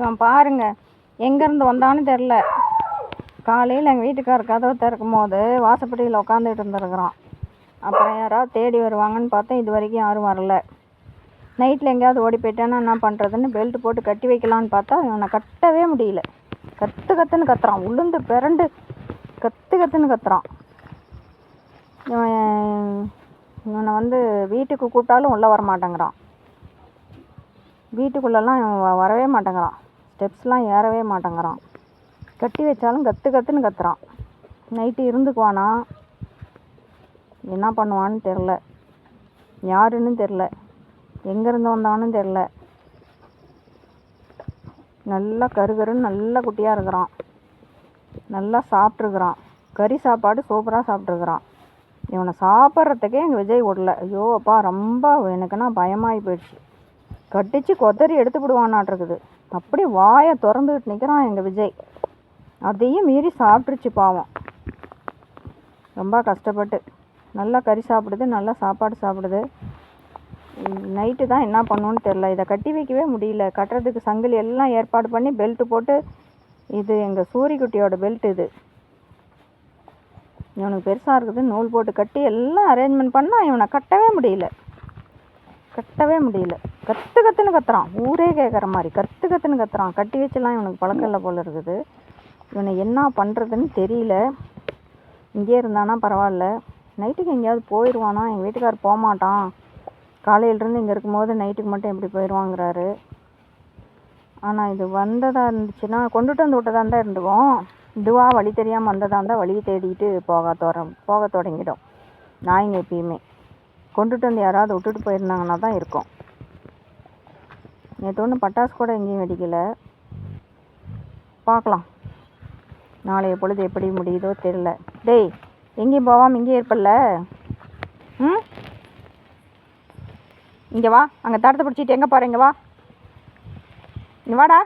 இவன் பாருங்க எங்கேருந்து வந்தான்னு தெரில காலையில் எங்கள் வீட்டுக்காரர் கதவை திறக்கும் போது வாசப்படியில் உட்காந்துட்டு இருந்துருக்குறான். அப்புறம் யாராவது தேடி வருவாங்கன்னு பார்த்தா இது வரைக்கும் யாரும் வரல. நைட்டில் எங்கேயாவது ஓடி போயிட்டேன்னா என்ன பண்ணுறதுன்னு பெல்ட் போட்டு கட்டி வைக்கலான்னு பார்த்தா இவனை கட்டவே முடியல. கற்று கத்துன்னு கத்துறான். உளுந்து பிறண்டு கற்று கத்துன்னு கத்துறான். இவன் இவனை வந்து வீட்டுக்கு கூப்பிட்டாலும் உள்ளே வர மாட்டேங்கிறான் வீட்டுக்குள்ளெல்லாம் இவன் வ- வரவே மாட்டேங்கிறான். ஸ்டெப்ஸ்லாம் ஏறவே மாட்டேங்கிறான். கட்டி வச்சாலும் கத்து கத்துன்னு கத்துறான். நைட்டு இருந்துக்குவானா? என்ன பண்ணுவான்னு தெரில யாருன்னு தெரில எங்கேருந்து வந்தான்னு தெரில நல்லா கருகருன்னு நல்ல குட்டியாக இருக்கிறான். நல்லா சாப்பிட்ருக்குறான் கறி சாப்பாடு சூப்பராக சாப்பிட்ருக்குறான் இவனை சாப்பிட்றதுக்கே எங்கள் விஜய் விடல ஐயோ அப்பா ரொம்ப எனக்குன்னா பயமாகி போயிடுச்சு. கட்டிச்சு கொதறி எடுத்து விடுவானாட்டிருக்குது அப்படி வாயை திறந்துக்கிட்டு நிற்கிறான் எங்கள் விஜய். அதையும் மீறி சாப்பிட்ருச்சு பாவம். ரொம்ப கஷ்டப்பட்டு. நல்லா கறி சாப்பிடுது நல்லா சாப்பாடு சாப்பிடுது. நைட்டு தான் என்ன பண்ணுன்னு தெரில இதை கட்டி வைக்கவே முடியல. கட்டுறதுக்கு சங்கிலி எல்லாம் ஏற்பாடு பண்ணி பெல்ட்டு போட்டு இது எங்கள் சூரிக்குட்டியோட பெல்ட் இது. இவனுக்கு பெருசாக இருக்குது நூல் போட்டு கட்டி எல்லாம் அரேஞ்ச்மெண்ட் பண்ணால் இவனை கட்டவே முடியல. கட்டவே முடியல. கத்து கத்துன்னு கத்துறான். ஊரே கேட்குற மாதிரி. கத்து கத்துன்னு கத்துறான். கட்டி வச்சுலாம் இவனுக்கு பழக்கம் இல்லை போல் இருக்குது. இவனை என்ன பண்ணுறதுன்னு தெரியல. இங்கே இருந்தானா பரவாயில்ல. நைட்டுக்கு எங்கேயாவது போயிடுவானா எங்கள் வீட்டுக்கார் போகமாட்டான் காலையிலேருந்து இங்கே இருக்கும்போது நைட்டுக்கு மட்டும் எப்படி போயிடுவாங்கிறாரு ஆனால் இது வந்ததாக இருந்துச்சுன்னா கொண்டுட்டு வந்து விட்டதாக இருந்தால் இருந்துவோம் இதுவாக வழி தெரியாமல் வந்ததாக இருந்தால் வழியை தேடிட்டு போக தோற போக தொடங்கிடும். நாய்ங்க எப்பயுமே. கொண்டுட்டு வந்து யாராவது விட்டுட்டு போயிருந்தாங்கன்னா தான் இருக்கும். நேற்று ஒன்றும் பட்டாசு கூட எங்கேயும் வெடிக்கலை. பார்க்கலாம். நாளைய பொழுது எப்படி முடியுதோ தெரில டேய் எங்கேயும் போவாமல் இங்கேயே இருப்பல்ல? ம்? இங்கே வா. அங்கே தடத்தை பிடிச்சிட்டு எங்கே போகிற இங்கே வா. இங்கே வாடா.